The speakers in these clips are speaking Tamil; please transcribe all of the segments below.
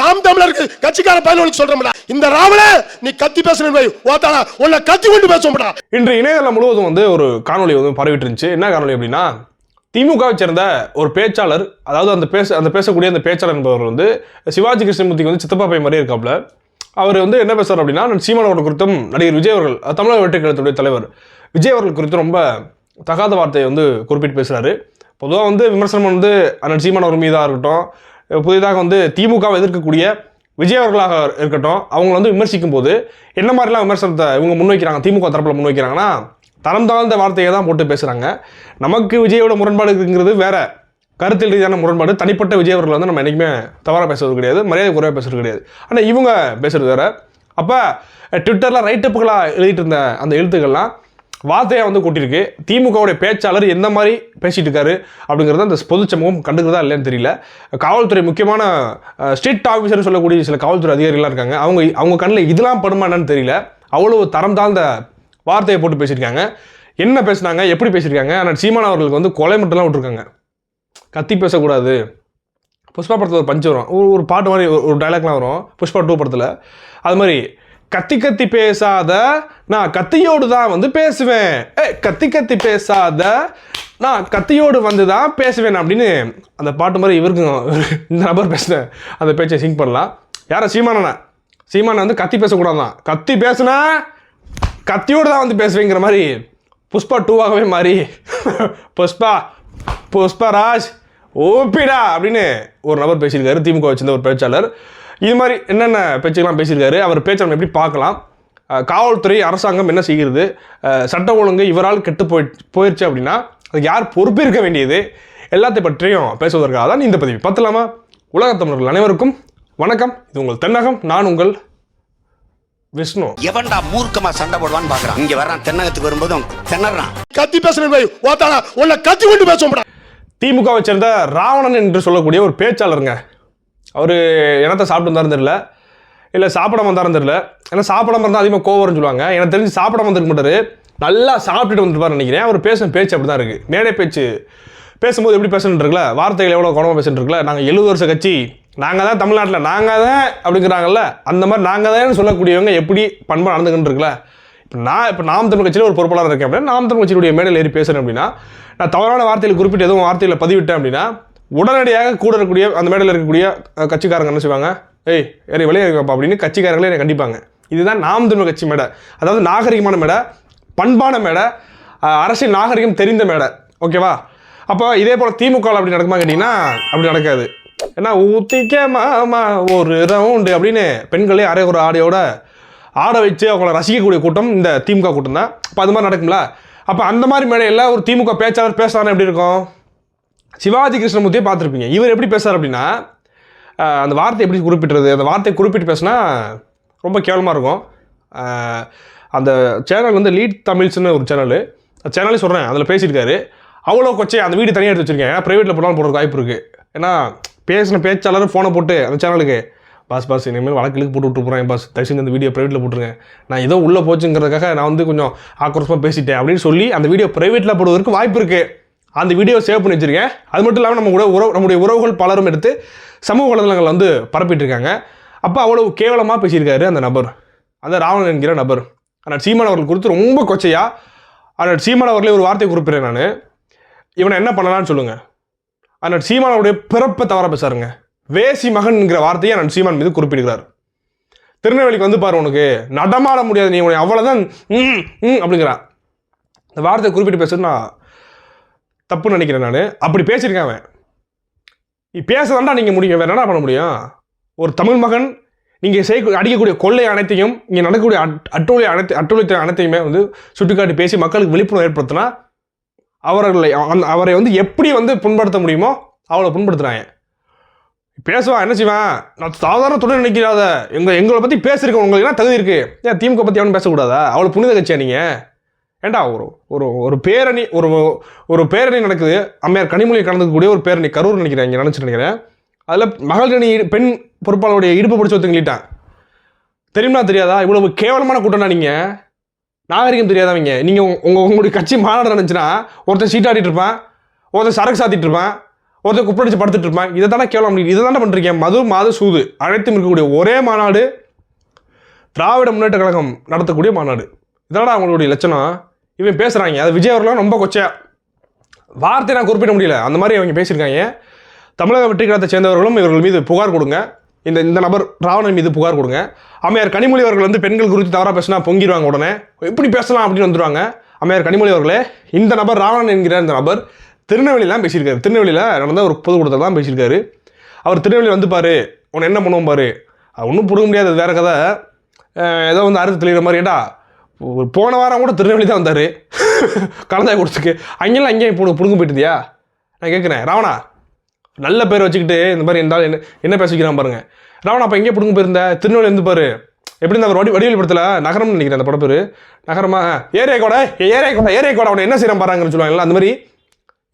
நாம் தமிழருக்கு கட்சிக்கார பயனுக்கு சொல்றோம்டா. இந்த ராவல நீ கத்தி பேசணும் ஓத்தாடா உன்னை கத்தி கொண்டு பேசுவோம்டா. இன்று இணையதளம் முழுவதும் வந்து ஒரு காணொலி வந்து பரவிட்டு இருந்துச்சு என்ன காணொலி அப்படின்னா திமுகவை சேர்ந்த ஒரு பேச்சாளர் அதாவது அந்த பேச அந்த பேசக்கூடிய அந்த பேச்சாளர் என்பவர் வந்து சிவாஜி கிருஷ்ணமூர்த்திக்கு வந்து சித்தப்பா பை மாதிரி இருக்காப்ல. அவர் வந்து என்ன பேசுறாரு அப்படின்னா சீமான் குறித்தும் நடிகர் விஜய் அவர்கள் தமிழக வெற்றி தலைவர் விஜய் அவர்கள் குறித்து ரொம்ப தகாத வார்த்தையை வந்து குறிப்பிட்டு பேசுறாரு. பொதுவாக வந்து விமர்சனம் வந்து அண்ணன் சீமானவர் மீதாக இருக்கட்டும் புதிதாக வந்து திமுகவை எதிர்க்கக்கூடிய விஜய் அவர்களாக இருக்கட்டும் அவங்க வந்து விமர்சிக்கும் போது என்ன மாதிரிலாம் விமர்சனத்தை இவங்க முன்வைக்கிறாங்க திமுக தரப்பில் முன்வைக்கிறாங்கன்னா தரம் தாழ்ந்த வார்த்தையை தான் போட்டு பேசுகிறாங்க நமக்கு விஜயோட முரண்பாடுங்கிறது வேற. கருத்தில் ரீதியான முரண்பாடு தனிப்பட்ட விஜய் அவர்கள் வந்து நம்ம என்றைக்குமே தவறாக பேசுறது கிடையாது மரியாதை குறைவாக பேசுறது கிடையாது. ஆனால் இவங்க பேசுறது வேற. அப்போ ட்விட்டரில் ரைட்டப்புகளாக எழுதிட்டு இருந்த அந்த எழுத்துக்கள்லாம் வார்த்தையாக வந்து கூட்டியிருக்கு திமுகவுடைய பேச்சாளர் எந்த மாதிரி பேசிகிட்டு இருக்காரு அப்படிங்கிறத அந்த பொது சமூகம் கண்டுக்கிறதா இல்லைன்னு தெரியல. காவல்துறை முக்கியமான ஸ்ட்ரீட் ஆஃபீஸர் சொல்லக்கூடிய சில காவல்துறை அதிகாரிகளாக இருக்காங்க. அவங்க அவங்க கண்ணில் இதெல்லாம் படுமா என்னன்னு தெரியல. அவ்வளோ தரம் தாழ்ந்த வார்த்தையை போட்டு பேசியிருக்காங்க. என்ன பேசுனாங்க? எப்படி பேசியிருக்காங்க? ஆனால் சீமான் அவர்களுக்கு வந்து கொலை மட்டும்லாம் விட்டுருக்காங்க. கத்தி பேசக்கூடாது. புஷ்பா படத்தில் ஒரு பஞ்சு வரும். ஒரு ஒரு பாட்டு மாதிரி ஒரு- ஒரு டைலாக்லாம் வரும். புஷ்பா டூ படத்தில். அது மாதிரி கத்தி கத்தி பேசாத நான் கத்தியோடு தான் வந்து பேசுவேன். ஏ கத்தி கத்தி பேசாத நான் கத்தியோடு வந்து தான் பேசுவேன் அப்படின்னு அந்த பாட்டு மாதிரி இவருக்கும் இந்த நபர் பேசினேன் அந்த பேச்சை சிங் பண்ணலாம். யாரை சீமானண்ணா? சீமான வந்து கத்தி பேசக்கூடாதான் கத்தி பேசுனா கத்தியோடு தான் வந்து பேசுவேங்கிற மாதிரி புஷ்பா டூவாகவே மாறி புஷ்பா புஷ்பராஜ் ஓபிடா அப்படின்னு ஒரு நபர் பேசியிருக்காரு. திமுக வச்சிருந்த ஒரு பேச்சாளர். இது மாதிரி என்னென்ன பேச்சுக்கெல்லாம் பேசியிருக்காரு அவர் பேச்சை நம்ம எப்படி பார்க்கலாம்? காவல்துறை அரசாங்கம் என்ன செய்கிறது? அஹ் சட்ட ஒழுங்கு இவரால் கெட்டு போய் போயிடுச்சு அப்படின்னா அதுக்கு யார் பொறுப்பேற்க வேண்டியது? எல்லாத்தை பற்றியும் பேசுவதற்காக தான் இந்த பதிவு. பார்த்தலாமா உலகத் தமிழர்கள் அனைவருக்கும் வணக்கம். இது உங்கள் தென்னகம் நான் உங்கள் விஷ்ணு. எவன்டா மூர்க்கமா சண்டை போடுவான்னு பாக்குறான். இங்க வர்றான் தென்னகத்துக்கு வரும்போதும் திணறான். கத்தி பேசணும் வை ஓத்தாடா உன்னை கத்தி கொண்டு பேசுவோம்டா. திமுகவை சேர்ந்த ராவணன் என்று சொல்லக்கூடிய ஒரு பேச்சாளருங்க. அவர் என்னத்தை சாப்பிட்டு வந்தாருன்னு தெரியல. இல்லை சாப்பிடாம வந்தாருன்னு தெரியல. ஏன்னா சாப்பிடாம இருந்தால் அதிகமாக கோவம்னு சொல்லுவாங்க. எனக்கு தெரிஞ்சு சாப்பிடாம வந்திருக்க மாட்டாரு. நல்லா சாப்பிட்டுட்டு வந்துருப்பார் நினைக்கிறேன். அவர் பேசுன பேச்சு அப்படி தான் இருக்குது மேடை பேச்சு. பேசும்போது எப்படி பேசணுன்னு வார்த்தைகள் எவ்வளோ கவனமாக பேசுன்னு இருக்குல்ல நாங்கள் எழுபது வருஷம் கட்சி. நாங்கள் தான் தமிழ்நாட்டில். நாங்கள் தான் அப்படிங்கிறாங்கல்ல. அந்த மாதிரி நாங்கள் தான் சொல்லக்கூடியவங்க எப்படி பண்பாக நடந்துக்கிட்டுருக்குல இப்போ நான் இப்போ நாம் தமிழ் கட்சியில் ஒரு பொறுப்பாளர் இருக்கேன் அப்படின்னா நாம் தமிழ் கட்சியுடைய மேடையில் ஏறி பேசுகிறேன் அப்படின்னா நான் தவறான வார்த்தையில் குறிப்பிட்டு எதுவும் வார்த்தையில் பதிவிட்டேன் அப்படின்னா உடனடியாக கூட இருக்கக்கூடிய அந்த மேடையில் இருக்கக்கூடிய அஹ், கட்சிக்காரங்க என்ன செய்வாங்க? ஏய் ஏறி வெளியே இருக்கப்பா அப்படின்னு கட்சிக்காரங்களே என்னை கண்டிப்பாங்க. இதுதான் நாம் தமிழ் கட்சி மேடை. அதாவது நாகரிகமான மேடை பண்பான மேடை அரசியல் நாகரிகம் தெரிந்த மேடை. ஓகேவா? அப்போ இதே போல் திமுக அப்படி நடக்குமா கேட்டிங்கன்னா அப்படி நடக்காது. ஏன்னா ஊத்திக்க மாமா ஒரு ரவுண்டு அப்படின்னு பெண்களே அரை ஒரு ஆடையோட ஆட வச்சு அவங்கள ரசிக்கக்கூடிய கூட்டம் இந்த திமுக கூட்டம் தான். அப்போ அது மாதிரி நடக்கும்ல? அப்போ அந்த மாதிரி மேடையில் ஒரு திமுக பேச்சாளர் பேசுறாருன்னு எப்படி இருக்கும்? சிவாஜி கிருஷ்ணமூர்த்தியை பார்த்துருப்பீங்க. இவர் எப்படி பேசுகிறார் அப்படின்னா அந்த வார்த்தை எப்படி குறிப்பிட்டுறது அந்த வார்த்தையை குறிப்பிட்டு பேசினா ரொம்ப கேவலமாக இருக்கும். அந்த சேனல் வந்து லீட் தமிழ்ஸ்னு ஒரு சேனல். அந்த சேனலே சொல்கிறேன் அதில் பேசியிருக்காரு. அவ்வளோ கொச்சை அந்த வீடு தனியாக எடுத்து வச்சிருக்கேன். ஏன்னா ப்ரைவேட்டில் போனாலும் போடுறதுக்கு வாய்ப்பு இருக்குது ஏன்னா பேசின பேச்சாளரும் ஃபோனை போட்டு அந்த சேனலுக்கு பாஸ் பாஸ் இனிமேல் வழக்கிலுக்கு போட்டு விட்டு போகிறேன் பாஸ். தயவு செஞ்சு அந்த வீடியோ ப்ரைவேட்டில் போட்டுருங்க. நான் ஏதோ உள்ளே போச்சுங்கிறதுக்காக நான் வந்து கொஞ்சம் ஆக்ரோஷமாக பேசிட்டேன். அப்படின்னு சொல்லி அந்த வீடியோ ப்ரைவேட்டில் போடுவதற்கு வாய்ப்பு இருக்குது அந்த வீடியோ சேவ் பண்ணி வச்சிருக்கேன். அது மட்டும் இல்லாமல் நம்ம கூட உறவு நம்முடைய உறவுகள் பலரும் எடுத்து சமூக வலைதளங்கள் வந்து பரப்பிட்டுருக்காங்க. அப்போ அவ்வளோ கேவலமாக பேசியிருக்காரு அந்த நபர். அந்த ராவணன் என்கிற நபர். ஆனால் சீமான் அவர்கள் குறித்து ரொம்ப கொச்சையாக ஆனால் சீமான் அவர்களே ஒரு வார்த்தை குறிப்பிட்றேன் நான். இவனை என்ன பண்ணலான்னு சொல்லுங்கள் ஆனால் சீமானுடைய பிறப்பை தவற பேசாருங்க. வேசி மகன்ங்கிற வார்த்தையை நான் சீமான் மீது குறிப்பிடுகிறார். திருநெல்வேலிக்கு வந்து பாரு உனக்கு. நடமாட முடியாது நீ உனக்கு அவ்வளோதான் ம் ம் அப்படிங்கிறான் இந்த வார்த்தையை குறிப்பிட்டு பேசுறது தப்புன்னு நினைக்கிறேன் நான். அப்படி பேசியிருக்கேன் அவன். நீ பேசதாண்டா நீங்கள் முடியும். வேறு என்ன பண்ண முடியும்? ஒரு தமிழ் மகன் நீங்கள் செய்ய அடிக்கக்கூடிய கொள்ளை அனைத்தையும் இங்கே நடக்கக்கூடிய அட் அட்டூழிய அனைத்து அட்டூழியத்தை அனைத்தையுமே வந்து சுட்டிக்காட்டி பேசி மக்களுக்கு விழிப்புணர்வு ஏற்படுத்தினா அவர்களை அந் அவரை வந்து எப்படி வந்து புண்படுத்த முடியுமோ அவளை புண்படுத்துகிறாங்க பேசுவான் என்ன செய்வான்? நான் சாதாரண துணை நினைக்கிறாத எங்கள் எங்களை பற்றி பேசியிருக்கேன் உங்களுக்கு என்ன தகுதி இருக்குது ஏன் திமுக பற்றி அவனு பேசக்கூடாதா? அவளை புனித கட்சியா நீங்கள் ஏண்டா ஒரு ஒரு ஒரு பேரணி ஒரு ஒரு பேரணி நடக்குது. அம்மையார் கனிமொழி கலந்துக்கக்கூடிய ஒரு பேரணி கரூர் நினைக்கிறேன் இங்கே நினச்சிட்டு நினைக்கிறேன். அதில் மகளிரணி பெண் பொறுப்பாளருடைய இடுப்பு பிடிச்சி ஒருத்தங்கிட்டான் தெரியுமா தெரியாதா? இவ்வளவு கேவலமான கூட்டம்னா நீங்கள் நாகரிகம் தெரியாதவங்க. நீங்கள் உங்கள் உங்களுடைய கட்சி மாநாடு நினச்சினா ஒருத்தன் சீட்டாடிட்டு இருப்பான் ஒருத்தன் சரக்கு சாத்திட்டு இருப்பான் ஒருத்தர் குப்படிச்சு படுத்துட்டு இருப்பான். இதை தானே கேவலம் இதை தானே பண்ணுறீங்க மது மாத சூது. அனைத்தும் இருக்கக்கூடிய ஒரே மாநாடு திராவிட முன்னேற்ற கழகம் நடத்தக்கூடிய மாநாடு. இதனடா அவங்களுடைய லட்சணம். இவன் பேசுகிறாங்க அது விஜய் அவர்களும் ரொம்ப கொச்சையா வார்த்தை நான் குறிப்பிட முடியல. அந்த மாதிரி அவங்க பேசியிருக்காங்க. தமிழக வற்றிகழத்தை சேர்ந்தவர்களும் இவர்கள் மீது புகார் கொடுங்க. இந்த இந்த நபர் ராவணன் மீது புகார் கொடுங்க. அம்மையார் கனிமொழி அவர்கள் வந்து பெண்கள் குறித்து தவறாக பேசினா பொங்கிடுவாங்க உடனே. எப்படி பேசலாம் அப்படின்னு வந்துடுவாங்க அம்மையார் கனிமொழி அவர்களே இந்த நபர் ராவணன் என்கிற இந்த நபர் திருநெல்வேலியெலாம் பேசியிருக்காரு. திருநெல்வேலியில் நடந்த ஒரு பொதுக்கூட்டத்தில் தான் பேசியிருக்காரு. அவர் திருநெல்வேலி வந்து பாரு உன்னை என்ன பண்ணுவோம் பாரு. அது ஒன்றும் பிடுங்க முடியாது வேறு வேற கதை. ஏதோ வந்து அறுத்து தெளிகிற மாதிரி ஏடா போன வாரம் கூட திருநெல்வேலி தான் வந்தார். கலந்தாய் கொடுத்துக்கு அங்கெல்லாம் அங்கேயும் இப்போ பிடுங்க போயிட்டுதியா நான் கேட்குறேன் ராவணா நல்ல பேர் வச்சுக்கிட்டு இந்த மாதிரி இருந்தாலும் என்ன என்ன பேசிக்கிறான் பாருங்க. ராவணா அப்போ எங்கே பிடுங்க போயிருந்த? திருநெல்வேலி இருந்து பாரு. எப்படி இந்த வடி வடிவேல் படத்தில் நகரம்னு நினைக்கிறேன் அந்த படம் பேர். நகரமா? ஏரியா கூட ஏரியா கூட ஏரியா கூட அவனை என்ன செய்யறான் பாருங்கன்னு சொல்லுவாங்கல்ல அந்த மாதிரி.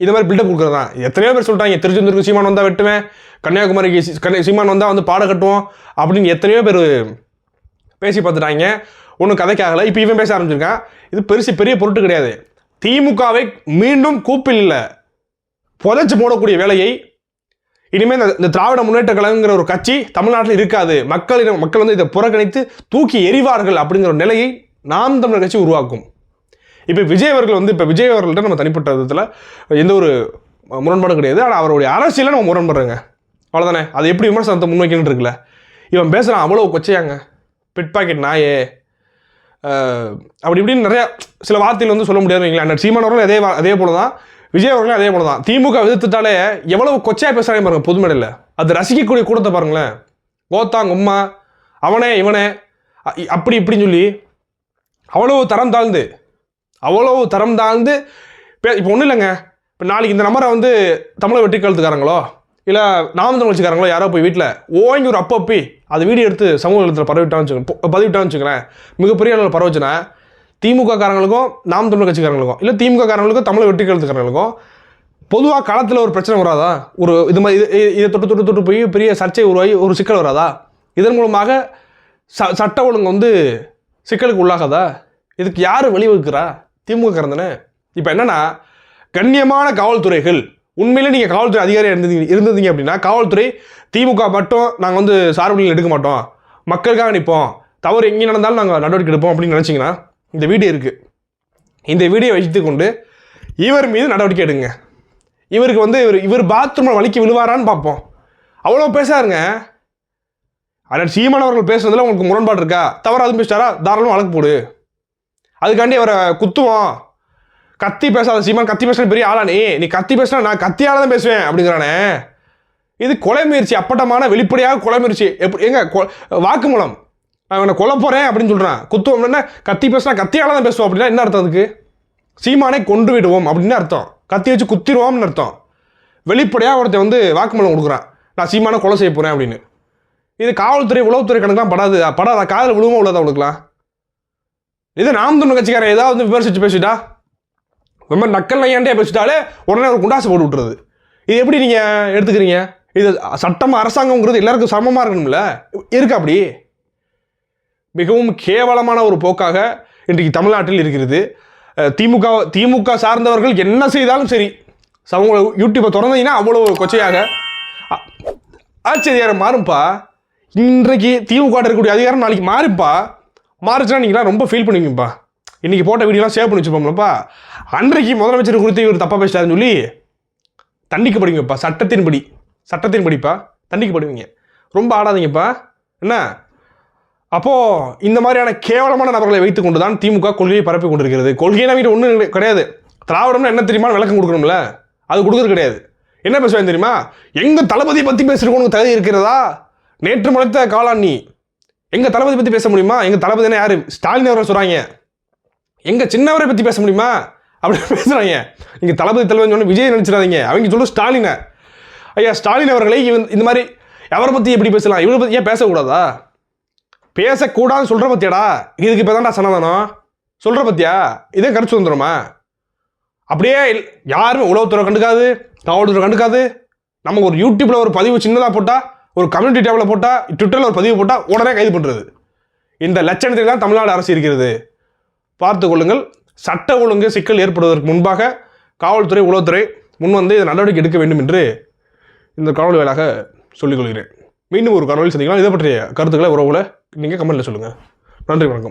இந்த மாதிரி பில்டப் கொடுக்குறது தான் எத்தனையோ பேர் சொல்லிட்டாங்க திருச்செந்தூருக்கு சீமான் வந்தால் வெட்டுவேன் கன்னியாகுமரிக்கு சி- கன்னியா சீமான் வந்தால் வந்து பாட கட்டுவோம் அப்படின்னு எத்தனையோ பேர் பேசி பார்த்துட்டாங்க. ஒன்றும் கதைக்காகலை. இப்போ இவன் பேச ஆரம்பிச்சிருக்கான். இது பெருசு பெரிய பொருட்டு கிடையாது. திமுகவை மீண்டும் கூப்பில் இல்லை புதைச்சு போடக்கூடிய வேலையை இனிமேல் இந்த- இந்த திராவிட முன்னேற்ற கழகங்கிற ஒரு கட்சி தமிழ்நாட்டில் இருக்காது. மக்களிடம் மக்கள் வந்து இதை புறக்கணித்து தூக்கி எறிவார்கள் அப்படிங்கிற ஒரு நிலையை நாம் தமிழர் கட்சி உருவாக்கும். இப்போ விஜய் அவர்கள் வந்து இப்போ விஜய் அவர்கள்ட்ட நம்ம தனிப்பட்ட விதத்தில் எந்த ஒரு முரண்பாடும் கிடையாது. ஆனால் அவருடைய அரசியலை நம்ம முரண்படுறோங்க. அவ்வளோதானே அது எப்படி விமர்சனத்தை முன்வைக்கணும்னு இருக்குல்ல? இவன் பேசுகிறான் அவ்வளோ கொச்சையாங்க. பிட் பாக்கெட் நாயே. அப்படி இப்படின்னு நிறையா சில வார்த்தைகள் வந்து சொல்ல முடியாது வைங்களேன். அண்ணன் சீமான் அவர்களும் அதே அதே போல தான் விஜய் அவர்களும் அதே போல தான் திமுக எதிர்த்துட்டாலே எவ்வளவு கொச்சையாக பேசுகிறாங்க பாருங்கள் பொதுமேடையில் அது ரசிக்கக்கூடிய கூட்டத்தை பாருங்களேன். கோத்தாங் உம்மா அவனே இவனே அ- அப்படி இப்படின்னு சொல்லி அவ்வளவு தரம் தாழ்ந்து அவ்வளவு தரம் தாழ்ந்து இப்போ ஒன்றும் இல்லைங்க. இப்போ நாளைக்கு இந்த நம்பரை வந்து தமிழை வெற்றி கழுத்துக்காரங்களோ இல்லை நாம் தமிழ் வச்சுக்காரங்களோ யாரோ போய் வீட்டில் ஓங்கி ஒரு அப்பப்பி அதை வீடியோ எடுத்து சமூக இடத்துல பரவிட்டான்னு வச்சுக்கோங்க பதிவிட்டான்னு வச்சுக்கோங்களேன். மிகப்பெரிய அளவில் பரவச்சுன்னா திமுக காரங்களுக்கும் நாம் தமிழ் கட்சிக்காரங்களுக்கும் இல்லை திமுக காரங்களுக்கும் தமிழக வெற்றி கழுத்துக்காரங்களுக்கும் பொதுவாக களத்தில் ஒரு பிரச்சனை வராதா? ஒரு இது மாதிரி இது- இதை தொட்டு தொட்டு தொட்டு போய் பெரிய சர்ச்சை உருவாகி ஒரு சிக்கல் வராதா? இதன் மூலமாக ச சட்ட ஒழுங்கு வந்து சிக்கலுக்கு உள்ளாகாதா? இதுக்கு யார் வழிவகுக்கிறா? திமுக காரன் இப்போ என்னென்னா கண்ணியமான காவல்துறைகள் உண்மையிலே நீங்கள் காவல்துறை அதிகாரியாக இருந்தீங்க இருந்தீங்க அப்படின்னா காவல்துறை திமுக மட்டும் நாங்கள் வந்து சார்புகள் எடுக்க மாட்டோம். மக்களுக்காக நிற்போம். தவறு எங்கே நடந்தாலும் நாங்கள் நடவடிக்கை எடுப்போம் அப்படின்னு நினச்சிங்கன்னா இந்த வீடியோ இருக்குது இந்த வீடியோ வைத்துக்கொண்டு இவர் மீது நடவடிக்கை எடுங்க. இவருக்கு வந்து இவர் இவர் பாத்ரூமில் வலிக்கு விழுவாரான்னு பார்ப்போம். அவ்வளோ பேசாருங்க. ஆனால் சீமான் அவர்கள் பேசுறதுல உங்களுக்கு முரண்பாடு இருக்கா? தவறு அதுவும் பேசிட்டாரா? தாராளமாக வழக்கு போடு. அதுக்காண்டி அவரை குத்துவோம். கத்தி பேசாத சீமான் கத்தி பேசுகிற பெரிய ஆளா நீ? நீ கத்தி பேசினா நான் கத்தியால தான் பேசுவேன் அப்படிங்கிறானே. இது கொலை முயற்சி அப்பட்டமான வெளிப்படையாக கொலை முயற்சி. எப்படி எங்க கொ- வாக்குமூலம் நான் இவனை கொலை போறேன் அப்படின்னு சொல்றான். என்ன கத்தி பேசினா கத்தியால தான் பேசுவோம் அப்படின்னா என்ன அர்த்தம் அதுக்கு? சீமானை கொண்டு விடுவோம் அப்படின்னு அர்த்தம். கத்தி வச்சு குத்திடுவோம்னு அர்த்தம். வெளிப்படையாக ஒருத்தன் வந்து வாக்குமூலம் கொடுக்குறான். நான் சீமானை கொலை செய்ய போறேன் அப்படின்னு. இது காவல்துறை உளவுத்துறை கணக்கெலாம் படாது. படாதா? காதில் விழுவும் உள்ளதா அவனுக்குலாம் இது நாம் தமிழ் கட்சிக்காரன் ஏதாவது வந்து விமர்சித்து பேசிட்டா? ரொம்ப நக்கல் நையாண்டே பேசிட்டாலே உடனே ஒரு குண்டாசு போட்டு விட்டுறது. இது எப்படி நீங்கள் எடுத்துக்கிறீங்க? இது சட்டம் அரசாங்கங்கிறது எல்லாருக்கும் சமமாக இருக்கணும்ல? இருக்கு அப்படி? மிகவும் கேவலமான ஒரு போக்காக இன்றைக்கு தமிழ்நாட்டில் இருக்கிறது. திமுக திமுக சார்ந்தவர்கள் என்ன செய்தாலும் சரி அவங்க யூடியூப்பை திறந்தீங்கன்னா அவ்வளோ கொச்சையாக. அ- ஆட்சி மாறும்பா? இன்றைக்கு திமுக இருக்கக்கூடிய அதிகாரம் நாளைக்கு மாறுப்பா மாறுச்சுன்னா நீங்களாம் ரொம்ப ஃபீல் பண்ணுவீங்கப்பா. இன்றைக்கி போட்ட வீடியோலாம் சேவ் பண்ணி வச்சுப்போம்லப்பா அன்றைக்கு முதலமைச்சர் குறித்து இவர் தப்பாக பேசிட்டாருன்னு சொல்லி தண்டிக்கப்படுவீங்கப்பா. சட்டத்தின்படி. சட்டத்தின்படிப்பா. தண்டிக்கப்படுவீங்க. ரொம்ப ஆடாதீங்கப்பா. என்ன? அப்போது இந்த மாதிரியான கேவலமான நபர்களை வைத்து கொண்டு தான் திமுக கொள்கையை பரப்பி கொண்டிருக்கிறது. கொள்கைனா வீட்டு ஒன்றும் கிடையாது. திராவிடம்னா என்ன தெரியுமா விளக்கம் கொடுக்கணும்ல? அது கொடுக்கறது கிடையாது. என்ன பேசுவேன் தெரியுமா? எங்கள் தளபதியை பற்றி பேசுறதுக்கு தகுதி இருக்கிறதா? நேற்று முளைத்த காளான் நீ. தளபதி பற்றி பேச முடியுமா? எங்கள் தளபதினா யார்? ஸ்டாலின் அவர்கள் சொல்கிறாங்க எங்கள் சின்னவரை பற்றி பேச முடியுமா? அப்படி பேசுகிறாங்க நீங்கள் தளபதி தலைவன் சொன்ன விஜய் நினச்சிடாதீங்க. அவங்க சொல்ல ஸ்டாலினை. ஐயா ஸ்டாலின் அவர்களை இவன் இந்த மாதிரி அவரை பற்றி எப்படி பேசலாம்? இவரை பற்றி ஏன் பேசக்கூடாதா? பேசக்கூடாதுன்னு சொல்கிற பத்தியாடா. இதுக்கு இப்போ தான்டா சனாதனம். சொல்கிற பத்தியா? இதே கருத்து சுதந்திரமா? அப்படியே யாருமே உளவுத்துறை கண்டுக்காது காவல்துறை கண்டுக்காது. நம்ம ஒரு யூடியூப்பில் ஒரு பதிவு சின்னதாக போட்டால் ஒரு கம்யூனிட்டி டேபில் போட்டால் ட்விட்டரில் ஒரு பதிவு போட்டால் உடனே கைது பண்ணுறது இந்த லட்சணத்தில் தான் தமிழ்நாடு அரசு இருக்கிறது. பார்த்து கொள்ளுங்கள். சட்ட ஒழுங்கு சிக்கல் ஏற்படுவதற்கு முன்பாக காவல்துறை உளவுத்துறை முன் வந்து இதை நடவடிக்கை எடுக்க வேண்டும் என்று இந்த காணொலி வேலாக சொல்லிக் கொள்கிறேன். மீண்டும் ஒரு காணொலி சந்திக்கலாம். இதை பற்றிய கருத்துக்களை உறவுகளை நீங்கள் கமெண்ட்டில் சொல்லுங்கள் நன்றி வணக்கம்.